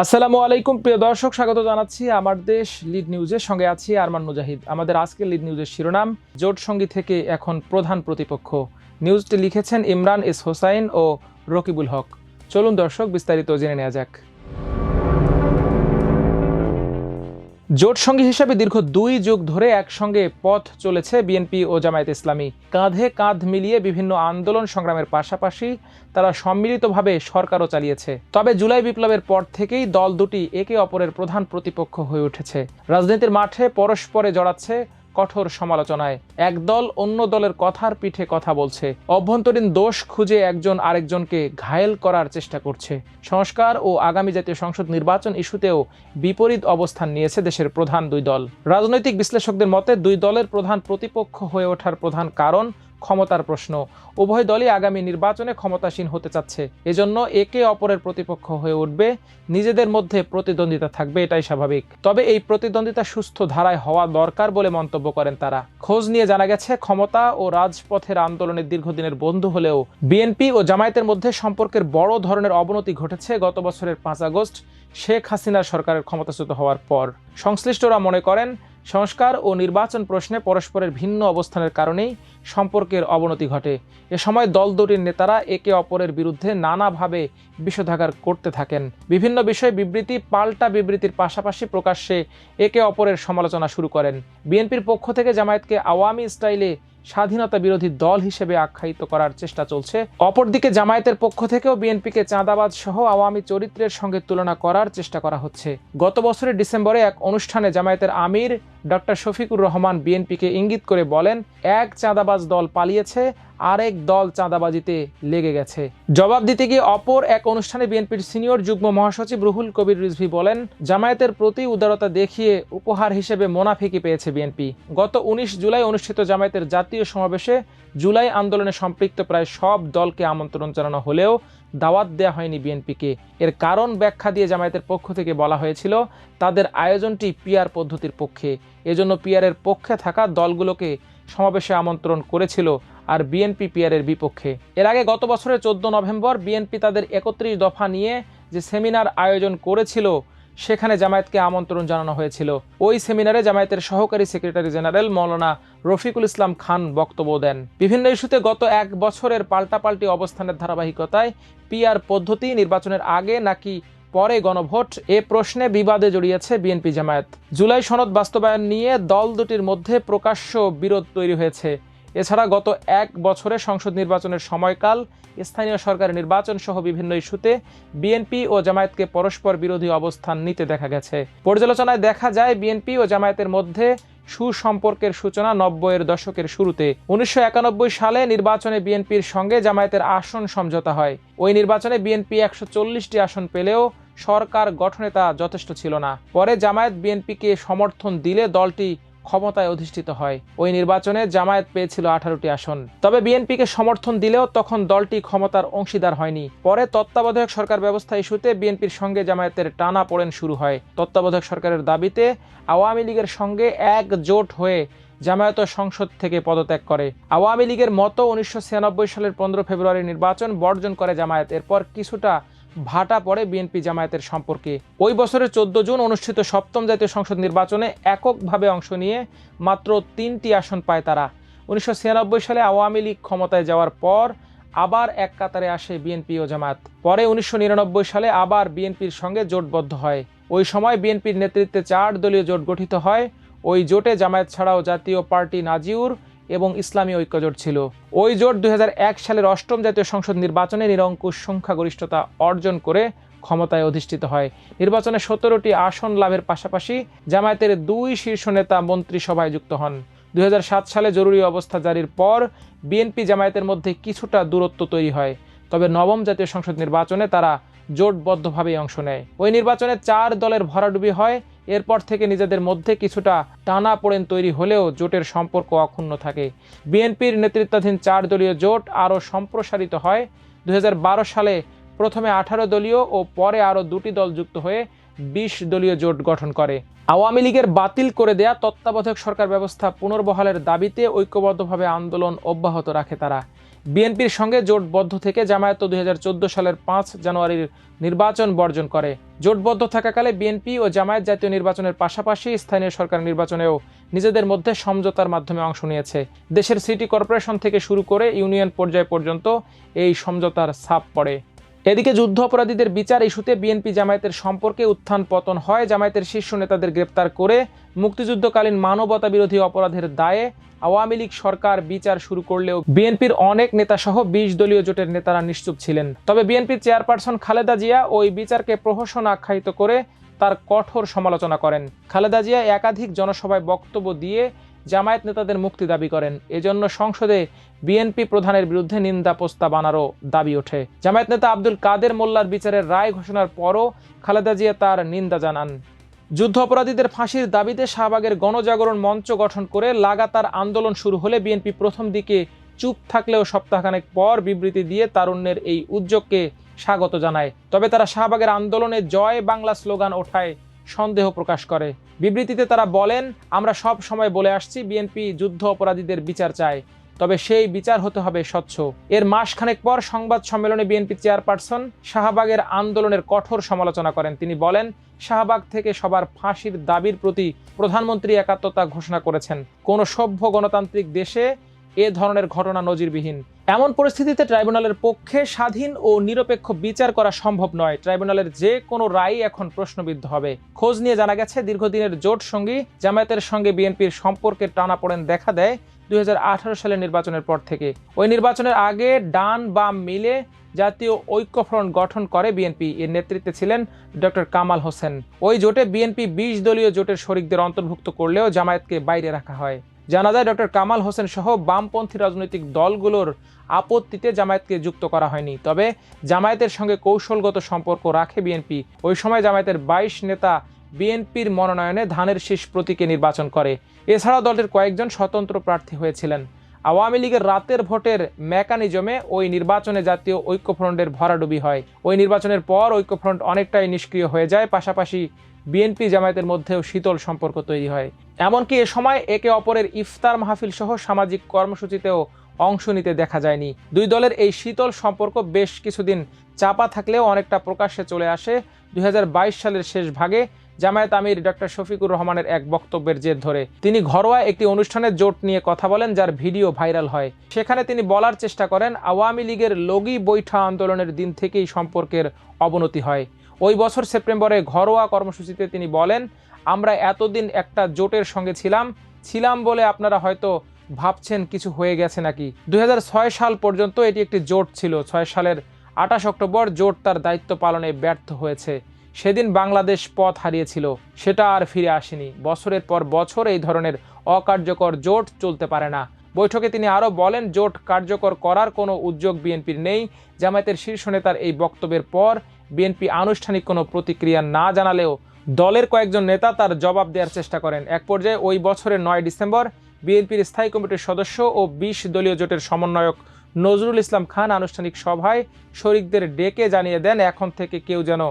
আসসালামু আলাইকুম, প্রিয় দর্শক, স্বাগত জানাচ্ছি আমার দেশ লিড নিউজের সঙ্গে আছি আরমান মুজাহিদ। আমাদের আজকের লিড নিউজের শিরোনাম, জোট সঙ্গী থেকে এখন প্রধান প্রতিপক্ষ। নিউজটি লিখেছেন ইমরান এস হোসাইন ও রকিবুল হক। চলুন দর্শক, বিস্তারিত জেনে নেওয়া যাক। জোট সঙ্গী হিসেবে দীর্ঘ দুই যুগ ধরে একসঙ্গে পথ চলেছে বিএনপি ও জামায়াত ইসলামী। কাঁধে কাঁধ মিলিয়ে বিভিন্ন আন্দোলন সংগ্রামের পাশাপাশি তারা সম্মিলিতভাবে সরকারও চালিয়েছে। তবে জুলাই বিপ্লবের পর থেকেই দল দুটি একে অপরের প্রধান প্রতিপক্ষ হয়ে উঠেছে। রাজনীতির মাঠে পরস্পরে জড়াচ্ছে কঠোর সমালোচনায়। একদল অন্য দলের কথার পিঠে কথা বলছে। অভ্যন্তরীণ দোষ খুঁজে একজন আরেকজনকে ঘায়েল করার চেষ্টা করছে। সংস্কার ও আগামী জাতীয় সংসদ নির্বাচন ইস্যুতেও বিপরীত অবস্থান নিয়েছে দেশের প্রধান দুই দল। রাজনৈতিক বিশ্লেষকদের মতে, দুই দলের প্রধান প্রতিপক্ষ হয়ে ওঠার প্রধান কারণ ক্ষমতার প্রশ্ন। উভয় দলই আগামী নির্বাচনে ক্ষমতাসীন হতে চাচ্ছে। এজন্য একে অপরের প্রতিপক্ষ হয়ে উঠবে। নিজেদের মধ্যে প্রতিদ্বন্দ্বিতা থাকবে, এটাই স্বাভাবিক। তবে এই প্রতিদ্বন্দ্বিতা সুস্থ ধারায় হওয়া দরকার বলে মন্তব্য করেন তারা। খোঁজ নিয়ে জানা গেছে, ক্ষমতা ও রাজপথের আন্দোলনের দীর্ঘদিনের বন্ধু হলেও বিএনপি ও জামায়াতের মধ্যে সম্পর্কের বড় ধরনের অবনতি ঘটেছে গত বছরের পাঁচ আগস্ট। শেখ হাসিনার সরকারের ক্ষমতাচ্যুত হওয়ার পর। সংশ্লিষ্টরা মনে করেন সংস্কার ও নির্বাচন প্রশ্নে পরস্পরের ভিন্ন অবস্থানের কারণেই সম্পর্কের অবনতি ঘটে। এ সময় দল দুটির নেতারা একে অপরের বিরুদ্ধে নানাভাবে বিষোধাগার করতে থাকেন। বিভিন্ন বিষয়ে বিবৃতি পাল্টা বিবৃতির পাশাপাশি প্রকাশ্যে একে অপরের সমালোচনা শুরু করেন। বিএনপির পক্ষ থেকে জামায়াতকে আওয়ামী স্টাইলে স্বাধীনতা বিরোধী দল হিসেবে আখ্যায়িত করার চেষ্টা চলছে। অপরদিকে জামায়াতের পক্ষ থেকেও বিএনপিকে চাঁদাবাদ সহ আওয়ামী চরিত্রের সঙ্গে তুলনা করার চেষ্টা করা হচ্ছে। গত বছরের ডিসেম্বরে এক অনুষ্ঠানে জামায়াতের আমির ডক্টর শফিকুর রহমান বিএনপিকে ইঙ্গিত করে বলেন, এক চাঁদাবাজ দল পালিয়েছে, আরেক দল চাঁদাবাজিতে লেগে গেছে। জবাব দিতে গিয়ে অপর এক অনুষ্ঠানে বিএনপির সিনিয়র যুগ্ম মহাসচিব রুহুল কবির রিজভি বলেন, জামায়াতের প্রতি উদারতা দেখিয়ে উপহার হিসেবে মোনাফিকি পেয়েছে বিএনপি। গত উনিশ জুলাই অনুষ্ঠিত জামায়াতের জাতীয় সমাবেশে জুলাই আন্দোলনে সম্পৃক্ত প্রায় সব দলকে আমন্ত্রণ জানানো হলেও দাওয়াত দেওয়া হয়নি বিএনপিকে। এর কারণ ব্যাখ্যা দিয়ে জামায়াতের পক্ষ থেকে বলা হয়েছিল, তাদের আয়োজনটি পিয়ার পদ্ধতির পক্ষে। এজন্য পিয়ারের পক্ষে থাকা দলগুলোকে সমাবেশে আমন্ত্রণ করেছিল আর বিএনপি পিয়ারের বিপক্ষে। এর আগে গত বছরের চোদ্দ নভেম্বর বিএনপি তাদের একত্রিশ দফা নিয়ে যে সেমিনার আয়োজন করেছিল, সেখানে জামায়াতকে আমন্ত্রণ জানানো হয়েছিল। ওই সেমিনারে জামায়াতের সহকারী সেক্রেটারি জেনারেল মৌলানা রফিকুল ইসলাম খান বক্তব্য দেন। বিভিন্ন ইস্যুতে গত এক বছরের পাল্টাপাল্টি অবস্থানের ধারাবাহিকতায় পিআর পদ্ধতি নির্বাচনের আগে নাকি পরে গণভোট, এ প্রশ্নে বিবাদে জড়িয়েছে বিএনপি জামায়াত। জুলাই সনদ বাস্তবায়ন নিয়ে দল দুটির মধ্যে প্রকাশ্য বিরোধ তৈরি হয়েছে। এছাড়া গত এক বছরে সংসদ নির্বাচনের সময়কাল, স্থানীয় সরকারের নির্বাচন সহ বিভিন্ন ইস্যুতে বিএনপি ও জামায়াতকে পরস্পর বিরোধী অবস্থান নিতে দেখা গেছে। পর্যালোচনায় দেখা যায়, বিএনপি ও জামায়াতের মধ্যে সুসম্পর্কের সূচনা নব্বইয়ের দশকের শুরুতে। উনিশশো একানব্বই সালে নির্বাচনে বিএনপির সঙ্গে জামায়াতের আসন সমঝোতা হয়। ওই নির্বাচনে বিএনপি একশো চল্লিশটি আসন পেলেও সরকার গঠনে তা যথেষ্ট ছিল না। পরে জামায়াত বিএনপিকে সমর্থন দিলে দলটি ক্ষমতায় অধিষ্ঠিত হয়। ওই নির্বাচনে জামায়াত পেয়েছিল আঠারোটি আসন। তবে বিএনপিকে সমর্থন দিলেও তখন দলটি ক্ষমতার অংশীদার হয়নি। পরে তত্ত্বাবধায়ক সরকার ব্যবস্থা ইস্যুতে বিএনপির সঙ্গে জামায়াতের টানা পড়েন শুরু হয়। তত্ত্বাবধায়ক সরকারের দাবিতে আওয়ামী লীগের সঙ্গে এক জোট হয়ে জামায়াত সংসদ থেকে পদত্যাগ করে। আওয়ামী লীগের মতো উনিশশো ছিয়ানব্বই সালের পনেরো ফেব্রুয়ারি নির্বাচন বর্জন করে জামায়াত। এরপর কিছুটা ভাটা পড়ে বিএনপি জামায়াতের সম্পর্কে। ওই বছরের চোদ্দ জুন অনুষ্ঠিত সপ্তম জাতীয় সংসদ নির্বাচনে এককভাবে অংশ নিয়ে মাত্র তিনটি আসন পায় তারা। উনিশশো ছিয়ানব্বই সালে আওয়ামী লীগ ক্ষমতায় যাওয়ার পর আবার এক কাতারে আসে বিএনপি ও জামায়াত। পরে উনিশশো নিরানব্বই সালে আবার বিএনপির সঙ্গে জোটবদ্ধ হয়। ওই সময় বিএনপির নেতৃত্বে চার দলীয় জোট গঠিত হয়। ওই জোটে জামায়াত ছাড়াও জাতীয় পার্টি নাজিউর এবং ইসলামী ঐক্যজোট ছিল। ওই জোট দু হাজার এক সালের অষ্টম জাতীয় সংসদ নির্বাচনে নিরঙ্কুশ সংখ্যাগরিষ্ঠতা অর্জন করে ক্ষমতায় অধিষ্ঠিত হয়। নির্বাচনে সতেরোটি আসন লাভের পাশাপাশি জামায়াতের দুই শীর্ষ নেতা মন্ত্রিসভায় যুক্ত হন। দুই হাজার সাত সালে জরুরি অবস্থা জারির পর বিএনপি জামায়াতের মধ্যে কিছুটা দূরত্ব তৈরি হয়। তবে নবম জাতীয় সংসদ নির্বাচনে তারা জোটবদ্ধভাবেই অংশ নেয়। ওই নির্বাচনে চার দলের ভরাডুবি হয়। এরপর থেকে নিজেদের মধ্যে কিছুটা টানা পড়েন তৈরি হলেও জোটের সম্পর্ক অক্ষুণ্ণ থাকে। বিএনপির নেতৃত্বাধীন চার দলীয় জোট আরও সম্প্রসারিত হয়। দুই হাজার বারো সালে প্রথমে আঠারো দলীয় ও পরে আরও দুটি দল যুক্ত হয়ে বিশ দলীয় জোট গঠন করে। আওয়ামী লীগের বাতিল করে দেয়া তত্ত্বাবধায়ক সরকার ব্যবস্থা পুনর্বহালের দাবিতে ঐক্যবদ্ধভাবে আন্দোলন অব্যাহত রাখে তারা। বিএনপির সঙ্গে জোটবদ্ধ থেকে জামায়াত দুই হাজার চোদ্দ সালের পাঁচ জানুয়ারির নির্বাচন বর্জন করে। জোটবদ্ধ থাকাকালে বিএনপি ও জামায়াত জাতীয় নির্বাচনের পাশাপাশি স্থানীয় সরকার নির্বাচনেও নিজেদের মধ্যে সমঝোতার মাধ্যমে অংশ নিয়েছে। দেশের সিটি কর্পোরেশন থেকে শুরু করে ইউনিয়ন পর্যায় পর্যন্ত এই সমঝোতার ছাপ পড়ে। এদিকে যুদ্ধ অপরাধীদের বিচার ইস্যুতে বিএনপি জামায়াতের সম্পর্কে উত্থান পতন হয়। জামায়াতের শীর্ষ নেতাদের গ্রেপ্তার করে মুক্তিযুদ্ধকালীন মানবতা বিরোধী অপরাধের দায়ে আওয়ামী লীগ সরকার বিচার শুরু করলেও বিএনপির অনেক নেতা সহ বিশ দলীয় জোটের নেতারা নিশ্চুপ ছিলেন। তবে বিএনপির চেয়ারপারসন খালেদা জিয়া ওই বিচারকে প্রহসন আখ্যায়িত করে তার কঠোর সমালোচনা করেন। খালেদা জিয়া একাধিক জনসভায় বক্তব্য দিয়ে জামায়াত নেতাদের মুক্তি দাবি করেন। এজন্য সংসদে বিএনপি প্রধানের বিরুদ্ধে নিন্দা প্রস্তাব আনারও দাবি ওঠে। জামায়াত নেতা আব্দুল কাদের মোল্লার বিচারের রায় ঘোষণার পরও খালেদা জিয়া তার নিন্দা জানান। যুদ্ধ অপরাধীদের ফাঁসির দাবিতে শাহবাগের গণজাগরণ মঞ্চ গঠন করে লাগাতার আন্দোলন শুরু হলে বিএনপি প্রথম দিকে চুপ থাকলেও সপ্তাহখানেক পর বিবৃতি দিয়ে তারুণ্যের এই উদ্যোগকে স্বাগত জানায়। তবে তারা শাহবাগের আন্দোলনে জয় বাংলা স্লোগান ওঠায়। সন্দেহ প্রকাশ করে। বিবৃতিতে তারা বলেন, আমরা সব সময় বলে আসছি, বিএনপি যুদ্ধ অপরাধীদের বিচার চায়, তবে সেই বিচার হতে হবে স্বচ্ছ। এর মাসখানেক পর সংবাদ সম্মেলনে বিএনপি চেয়ারপারসন শাহবাগের আন্দোলনের কঠোর সমালোচনা করেন। তিনি বলেন, শাহবাগ থেকে সবার ফাঁসির দাবির প্রতি প্রধানমন্ত্রী একাত্মতা ঘোষণা করেছেন। কোন সভ্য গণতান্ত্রিক দেশে এ ধরনের ঘটনা নজিরবিহীন। এমন পরিস্থিতিতে ট্রাইব্যুনালের পক্ষে স্বাধীন ও নিরপেক্ষ বিচার করা সম্ভব নয়। ট্রাইব্যুনালের যে কোনো রায় এখন প্রশ্নবিদ্ধ হবে। খোঁজ নিয়ে জানা গেছে, দীর্ঘদিনের জোট সঙ্গী জামায়াতের সঙ্গে বিএনপির সম্পর্কের টানাপোড়েন দেখা দেয় দুই হাজার আঠারো সালের নির্বাচনের পর থেকে। ওই নির্বাচনের আগে ডান বাম মিলে জাতীয় ঐক্যফ্রন্ট গঠন করে বিএনপি। এর নেতৃত্বে ছিলেন ডক্টর কামাল হোসেন। ওই জোটে বিএনপি বিশ দলীয় জোটের শরিকদের অন্তর্ভুক্ত করলেও জামায়াতকে বাইরে রাখা হয়। জানা যায়, ডক্টর কামাল হোসেন সহ বামপন্থী রাজনৈতিক দলগুলোর আপত্তিতে জামায়াতকে যুক্ত করা হয়নি। তবে জামায়াতের সঙ্গে কৌশলগত সম্পর্ক রাখে বিএনপি। ওই সময় জামায়াতের বাইশ নেতা বিএনপির মনোনয়নে ধানের শীষ প্রতীকে নির্বাচন করে। এছাড়াও দলটির কয়েকজন স্বতন্ত্র প্রার্থী হয়েছিলেন। আওয়ামী লীগের রাতের ভোটের মেকানিজমে ওই নির্বাচনে জাতীয় ঐক্যফ্রন্টের ভরাডুবি হয়। ওই নির্বাচনের পর ঐক্যফ্রন্ট অনেকটাই নিষ্ক্রিয় হয়ে যায়, পাশাপাশি বিএনপি জামায়াতের মধ্যেও শীতল সম্পর্ক তৈরি হয়। এমনকি এ সময় একে অপরের ইফতার মাহফিল সহ সামাজিক কর্মসূচিতেও অংশ নিতে দেখা যায়নি। দুই দলের এই শীতল সম্পর্ক বেশ কিছুদিন চাপা থাকলেও অনেকটা প্রকাশ্যে চলে আসে। দুই হাজার বাইশ সালের শেষ ভাগে জামায়াত আমির ডক্টর শফিকুর রহমানের এক বক্তব্যের জের ধরে। তিনি ঘরোয়া একটি অনুষ্ঠানে জোট নিয়ে কথা বলেন, যার ভিডিও ভাইরাল হয়। সেখানে তিনি বলার চেষ্টা করেন, আওয়ামী লীগের লগি বৈঠা আন্দোলনের দিন থেকেই সম্পর্কের অবনতি হয়। ওই বছর সেপ্টেম্বরে ঘরোয়া কর্মসূচিতে তিনি বলেন, আমরা এতদিন একটা জোটের সঙ্গে ছিলাম ছিলাম বলে আপনারা হয়তো ভাবছেন কিছু হয়ে গেছে নাকি। দু হাজার ছয় সাল পর্যন্ত এটি একটি জোট ছিল। ছয় সালের আঠাশ অক্টোবর জোট তার দায়িত্ব পালনে ব্যর্থ হয়েছে। সেদিন বাংলাদেশ পথ হারিয়েছিল, সেটা আর ফিরে আসেনি। বছরের পর বছর এই ধরনের অকার্যকর জোট চলতে পারে না। বৈঠকে তিনি আরও বলেন, জোট কার্যকর করার কোনো উদ্যোগ বিএনপির নেই। জামায়াতের শীর্ষ নেতার এই বক্তব্যের পর বিএনপি আনুষ্ঠানিক কোনো প্রতিক্রিয়া না জানালেও দলের কয়েকজন নেতা তার জবাব দেওয়ার চেষ্টা করেন। এক পর্যায়ে ওই বছরের নয় ডিসেম্বর বিএনপির স্থায়ী কমিটির সদস্য ও বিশ দলীয় জোটের সমন্বয়ক নজরুল ইসলাম খান আনুষ্ঠানিক সভায় শরিকদের ডেকে জানিয়ে দেন, এখন থেকে কেউ যেন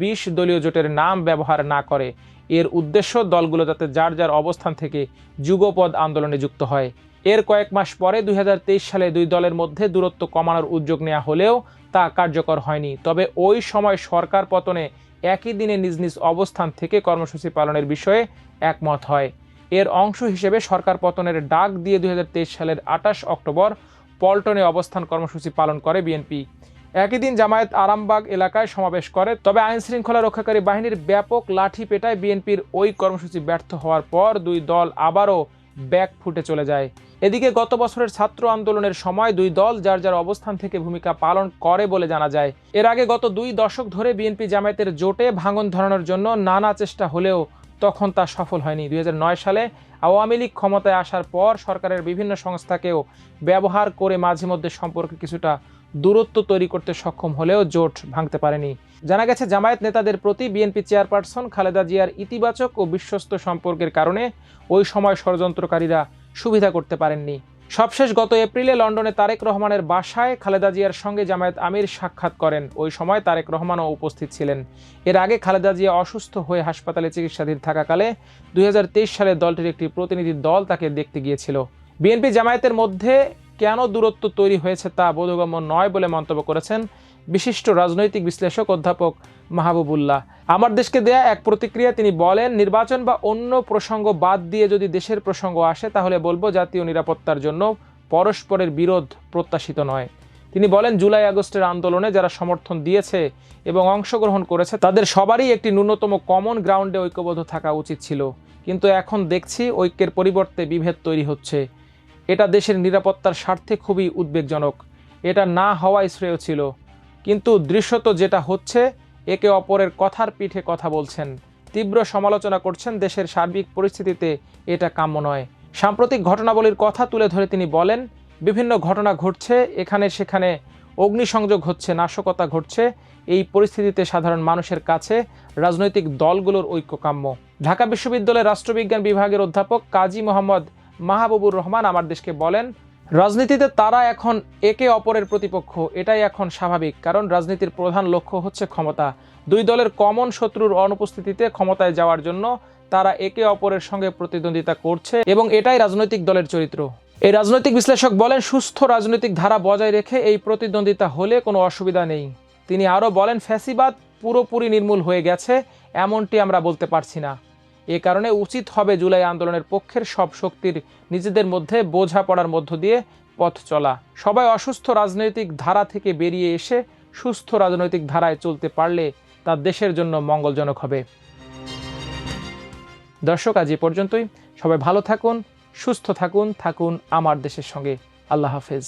বিশ দলীয় জোটের নাম ব্যবহার না করে। এর উদ্দেশ্য দলগুলো যাতে যার যার অবস্থান থেকে যুগপদ আন্দোলনে যুক্ত হয়। এর কয়েক মাস পরে দুই হাজার তেইশ সালে দুই দলের মধ্যে দূরত্ব কমানোর উদ্যোগ নেওয়া হলেও তা কার্যকর হয়নি। তবে ওই সময় সরকার পতনে একই দিনে নিজ নিজ অবস্থান থেকে কর্মসূচি পালনের বিষয়ে একমত হয়। এর অংশ হিসেবে সরকার পতনের ডাক দিয়ে দুই হাজার তেইশ সালের আঠাশ অক্টোবর পল্টনে অবস্থান কর্মসূচি পালন করে বিএনপি। একই দিন জামায়াত আরামবাগ এলাকায় সমাবেশ করে, তবে আইন শৃঙ্খলা রক্ষাকারী বাহিনীর ব্যাপক লাঠি পেটায় বিএনপির ওই কর্মসূচি ব্যর্থ হওয়ার পর দুই দল আবারও ব্যাক ফুটে চলে যায়। এদিকে গত বছরের ছাত্র আন্দোলনের সময় দুই দল যার যার অবস্থান থেকে ভূমিকা পালন করে বলে জানা যায়। এর আগে গত দুই দশক ধরে বিএনপি জামায়াতের জোটে ভাঙন ধরানোর জন্য নানা চেষ্টা হলেও তখন তা সফল হয়নি। দু হাজার নয় সালে আওয়ামী লীগ ক্ষমতায় আসার পর সরকারের বিভিন্ন সংস্থাকেও ব্যবহার করে মাঝে মধ্যে সম্পর্কে কিছুটা দূরত্ব তৈরি করতে সক্ষম হলেও জোট ভাঙতে পারেনি। জানা গেছে, জামায়াত নেতাদের প্রতি বিএনপি চেয়ারপারসন খালেদা জিয়ার ইতিবাচক ও বিশ্বস্ত সম্পর্কের কারণে ওই সময় ষড়যন্ত্রকারীরা সুবিধা করতে পারেননি। সবশেষ গত এপ্রিলে লন্ডনে তারেক রহমানের বাসায় খালেদা জিয়ার সঙ্গে জামায়াত আমির সাক্ষাৎ করেন। ওই সময় তারেক রহমানও উপস্থিত ছিলেন। এর আগে খালেদা জিয়া অসুস্থ হয়ে হাসপাতালে চিকিৎসাধীন থাকাকালে দুই হাজার তেইশ সালে দলটির একটি প্রতিনিধি দল তাকে দেখতে গিয়েছিল। বিএনপি জামায়াতের মধ্যে কেন দূরত্ব তৈরি হয়েছে তা বোধগম্য নয় বলে মন্তব্য করেছেন বিশিষ্ট রাজনৈতিক বিশ্লেষক অধ্যাপক মাহবুবুল্লাহ। আমার দেশকে দেয়া এক প্রতিক্রিয়া, তিনি বলেন, নির্বাচন বা অন্য প্রসঙ্গ বাদ দিয়ে যদি দেশের প্রসঙ্গ আসে, তাহলে বলব জাতীয় নিরাপত্তার জন্য পরস্পরের বিরোধ প্রত্যাশিত নয়। তিনি বলেন, জুলাই আগস্টের আন্দোলনে যারা সমর্থন দিয়েছে এবং অংশগ্রহণ করেছে, তাদের সবারই একটি ন্যূনতম কমন গ্রাউন্ডে ঐক্যবদ্ধ থাকা উচিত ছিল। কিন্তু এখন দেখছি ঐক্যের পরিবর্তে বিভেদ তৈরি হচ্ছে। এটা দেশের নিরাপত্তার স্বার্থে খুবই উদ্বেগজনক। এটা না হওয়াই শ্রেয় ছিল। কিন্তু দৃশ্যত যেটা হচ্ছে, একে অপরের কথার পিঠে কথা বলছেন। তীব্র সমালোচনা করছেন দেশের সার্বিক পরিস্থিতিতে এটা কাম্য নয়। সাম্প্রতিক ঘটনাবলীর কথা তুলে ধরে তিনি বলেন, বিভিন্ন ঘটনা ঘটছে, এখানে সেখানে অগ্নিসংযোগ হচ্ছে, নাশকতা ঘটছে, এই পরিস্থিতিতে সাধারণ মানুষের কাছে রাজনৈতিক দলগুলোর ঐক্য কাম্য। ঢাকা বিশ্ববিদ্যালয়ের রাষ্ট্রবিজ্ঞান বিভাগের অধ্যাপক কাজী মোহাম্মদ মাহবুবুর রহমান আমার দেশকে বলেন রাজনীতিতে তারা এখন একে অপরের প্রতিপক্ষ, এটাই এখন স্বাভাবিক, কারণ রাজনীতির প্রধান লক্ষ্য হচ্ছে ক্ষমতা। দুই দলের কমন শত্রুর অনুপস্থিতিতে ক্ষমতায় যাওয়ার জন্য তারা একে অপরের সঙ্গে প্রতিদ্বন্দ্বিতা করছে এবং এটাই রাজনৈতিক দলের চরিত্র। এই রাজনৈতিক বিশ্লেষক বলেন, সুস্থ রাজনৈতিক ধারা বজায় রেখে এই প্রতিদ্বন্দ্বিতা হলে কোনো অসুবিধা নেই। তিনি আরও বলেন, ফ্যাসিবাদ পুরোপুরি নির্মূল হয়ে গেছে, এমনটি আমরা বলতে পারছি না। এ কারণে উচিত হবে জুলাই আন্দোলনের পক্ষের সব শক্তির নিজেদের মধ্যে বোঝাপড়ার মধ্য দিয়ে পথ চলা। সবাই অসুস্থ রাজনৈতিক ধারা থেকে বেরিয়ে এসে সুস্থ রাজনৈতিক ধারায় চলতে পারলে তা দেশের জন্য মঙ্গলজনক হবে। দর্শক, আজ এ পর্যন্তই। সবাই ভালো থাকুন, সুস্থ থাকুন থাকুন আমার দেশের সঙ্গে। আল্লাহ হাফেজ।